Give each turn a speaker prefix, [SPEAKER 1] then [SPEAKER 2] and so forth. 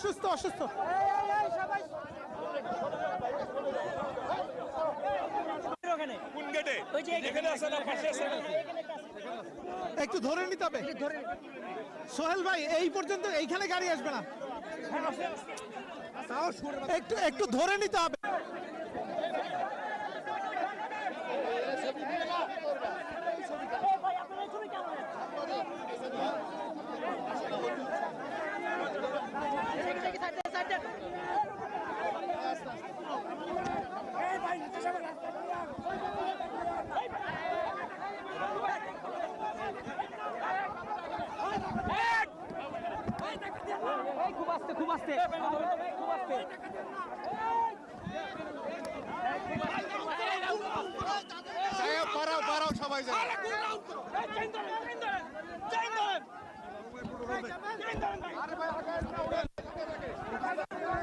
[SPEAKER 1] অসুস্থ অসুস্থ।
[SPEAKER 2] ওখানে
[SPEAKER 3] কোন গেটে?
[SPEAKER 2] ওই যে
[SPEAKER 3] এখানে আছে না পাশে আছে? না
[SPEAKER 1] একটু ধরে নিতে হবে। সোহেল ভাই এই পর্যন্ত এইখানে গাড়ি আসবে না। একটু একটু ধরে নিতে হবে।
[SPEAKER 2] খুব আস্তে খুব আস্তে। খুব আস্তে।
[SPEAKER 4] পারাও পারাও সবাই যায়
[SPEAKER 2] ধরেন ভাই